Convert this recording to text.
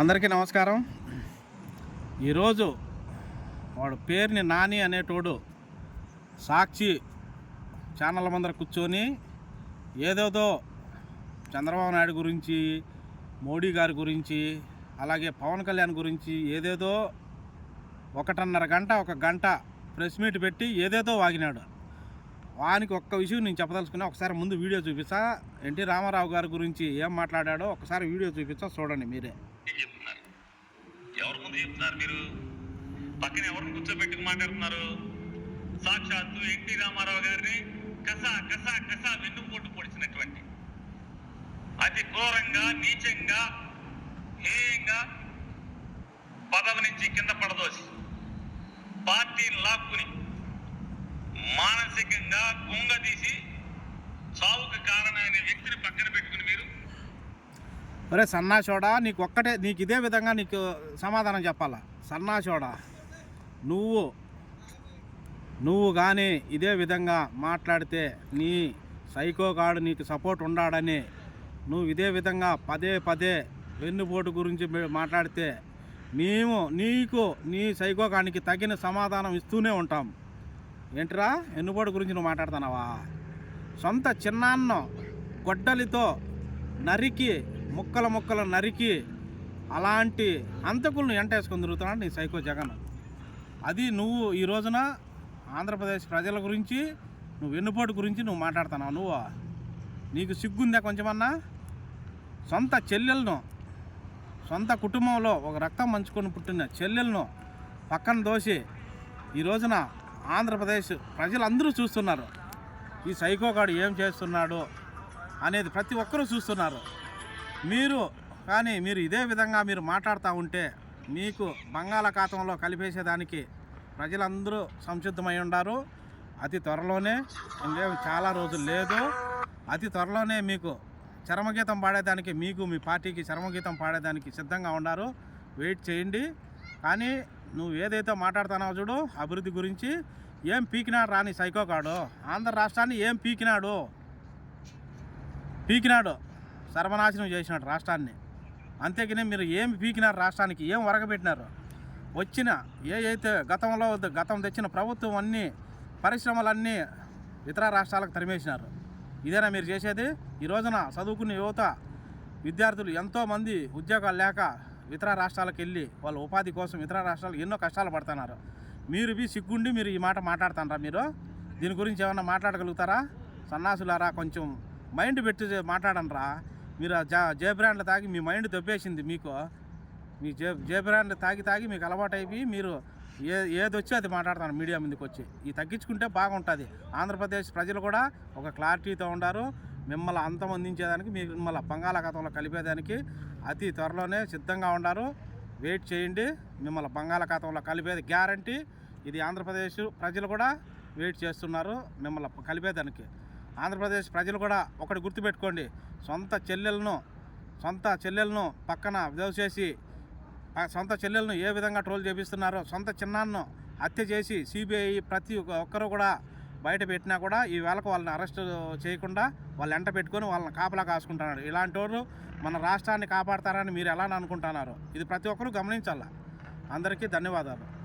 అందరికీ నమస్కారం. ఈరోజు వాడు పేరుని నాని అనేటోడు సాక్షి ఛానల్ ముందర కూర్చొని ఏదేదో చంద్రబాబు నాయుడు గురించి మోడీ గారి గురించి అలాగే పవన్ కళ్యాణ్ గురించి ఏదేదో ఒకటిన్నర గంట ఒక గంట ప్రెస్ మీట్ పెట్టి ఏదేదో వాగినాడు. వానికి ఒక్క విషయం నేను చెప్పదలుచుకున్నా ఒకసారి ముందు వీడియో చూపిస్తా. ఎన్టీ రామారావు గారి గురించి ఏం మాట్లాడాడో ఒకసారి వీడియో చూపిస్తా చూడండి మీరే. ఎవరి చెప్తున్నారు మీరు? పక్కన ఎవరిని కూర్చోబెట్టుకు మాట్లాడుతున్నారు? సాక్షాత్తు ఎన్టీ రామారావు గారిని కసా కసా కసా వెన్నుపోటు పొడిచినటువంటి. అతి ఘోరంగా నీచంగా హేయంగా పదవి నుంచి కింద పడదోసి పార్టీని లాక్కుని మానసికంగా కుంగదీసి చావుకు కారణమైన వ్యక్తిని పక్కన పెట్టుకుని మీరు ఒరే సన్నాచోడా నీకు ఒక్కటే నీకు ఇదే విధంగా నీకు సమాధానం చెప్పాలా? సన్నాచోడా నువ్వు నువ్వు కానీ ఇదే విధంగా మాట్లాడితే నీ సైకో గాడు నీకు సపోర్ట్ ఉండాడని నువ్వు ఇదే విధంగా పదే పదే వెన్నుపోటు గురించి మాట్లాడితే మేము నీకు నీ సైకోగానికి తగిన సమాధానం ఇస్తూనే ఉంటాం. ఏంట్రా? వెన్నుపోటు గురించి నువ్వు మాట్లాడుతున్నావా? సొంత చిన్నాన్న గొడ్డలితో నరికి ముక్కల ముక్కలు నరికి అలాంటి అంతకులను ఎంటేసుకొని తిరుగుతున్నాడు నీ సైకో జగన్. అది నువ్వు ఈ రోజున ఆంధ్రప్రదేశ్ ప్రజల గురించి నువ్వు వెన్నుపోటు గురించి నువ్వు మాట్లాడుతున్నావు. నువ్వు? నీకు సిగ్గుందా కొంచెమన్నా? సొంత చెల్లెలను సొంత కుటుంబంలో ఒక రక్తం మంచుకొని పుట్టిన చెల్లెలను పక్కన దోసి ఈ రోజున ఆంధ్రప్రదేశ్ ప్రజలందరూ చూస్తున్నారు. ఈ సైకోగాడు ఏం చేస్తున్నాడు అనేది ప్రతి ఒక్కరూ చూస్తున్నారు. మీరు కానీ మీరు ఇదే విధంగా మీరు మాట్లాడుతూ ఉంటే మీకు బంగాళాఖాతంలో కలిపేసేదానికి ప్రజలందరూ సంసిద్ధమై ఉండారు. అతి త్వరలోనే ఇంకేం చాలా రోజులు లేదు. అతి త్వరలోనే మీకు చరమగీతం పాడేదానికి మీకు మీ పార్టీకి చరమగీతం పాడేదానికి సిద్ధంగా ఉన్నారు వెయిట్ చేయండి. కానీ నువ్వు ఏదైతే మాట్లాడుతున్నావు చూడు అభివృద్ధి గురించి ఏం పీకినాడు రాని సైకోకాడు ఆంధ్ర రాష్ట్రాన్ని ఏం పీకినాడు? పీకినాడు. సర్వనాశనం చేసినాడు రాష్ట్రాన్ని. అంతేగానే మీరు ఏం పీకినారు రాష్ట్రానికి ఏం వరగబెట్టినారు వచ్చిన ఏ అయితే గతంలో గతం తెచ్చిన ప్రభుత్వం అన్నీ పరిశ్రమలన్నీ ఇతర రాష్ట్రాలకు తరిమేసినారు. ఇదేనా మీరు చేసేది? ఈ రోజున చదువుకునే యువత విద్యార్థులు ఎంతోమంది ఉద్యోగాలు లేక ఇతర రాష్ట్రాలకు వెళ్ళి వాళ్ళ ఉపాధి కోసం ఇతర రాష్ట్రాలకు ఎన్నో కష్టాలు పడుతున్నారు. మీరు బి సిగ్గుండి మీరు ఈ మాట మాట్లాడుతున్నారా మీరు? దీని గురించి ఏమన్నా మాట్లాడగలుగుతారా? సన్నాసులారా కొంచెం మైండ్ పెట్టి మాట్లాడనరా మీరు ఆ జా జే బ్రాండ్లు తాగి మీ మైండ్ దొబ్బేసింది మీకు. మీ జే జే బ్రాండ్లు తాగి తాగి మీకు అలవాటు అయిపోయి మీరు ఏ ఏది వచ్చి అది మాట్లాడతాను మీడియా ముందుకు వచ్చి. ఇది తగ్గించుకుంటే బాగుంటుంది. ఆంధ్రప్రదేశ్ ప్రజలు కూడా ఒక క్లారిటీతో ఉండారు. మిమ్మల్ని అంతమొందించేదానికి మిమ్మల్ని బంగాళాఖాతంలో కలిపేదానికి అతి త్వరలోనే సిద్ధంగా ఉండారు. వెయిట్ చేయండి. మిమ్మల్ని బంగాళాఖాతంలో కలిపేది గ్యారంటీ. ఇది ఆంధ్రప్రదేశ్ ప్రజలు కూడా వెయిట్ చేస్తున్నారు. మిమ్మల్ని కలిపేదానికి. ఆంధ్రప్రదేశ్ ప్రజలు కూడా ఒకటి గుర్తుపెట్టుకోండి. సొంత చెల్లెలను సొంత చెల్లెలను పక్కన దోసేసి చేసి సొంత చెల్లెలను ఏ విధంగా ట్రోల్ చేపిస్తున్నారో సొంత చిన్నాన్ను హత్య చేసి సిబిఐ ప్రతి ఒక్క- ఒక్కరు కూడా బయట పెట్టినా కూడా ఈ వేళకు వాళ్ళని అరెస్ట్ చేయకుండా వాళ్ళు ఎంట పెట్టుకొని వాళ్ళని కాపలా కాసుకుంటున్నారు. ఇలాంటి వారు మన రాష్ట్రాన్ని కాపాడతారని మీరు ఎలా అనుకుంటున్నారు ఇది ప్రతి ఒక్కరూ గమనించాల? అందరికీ ధన్యవాదాలు.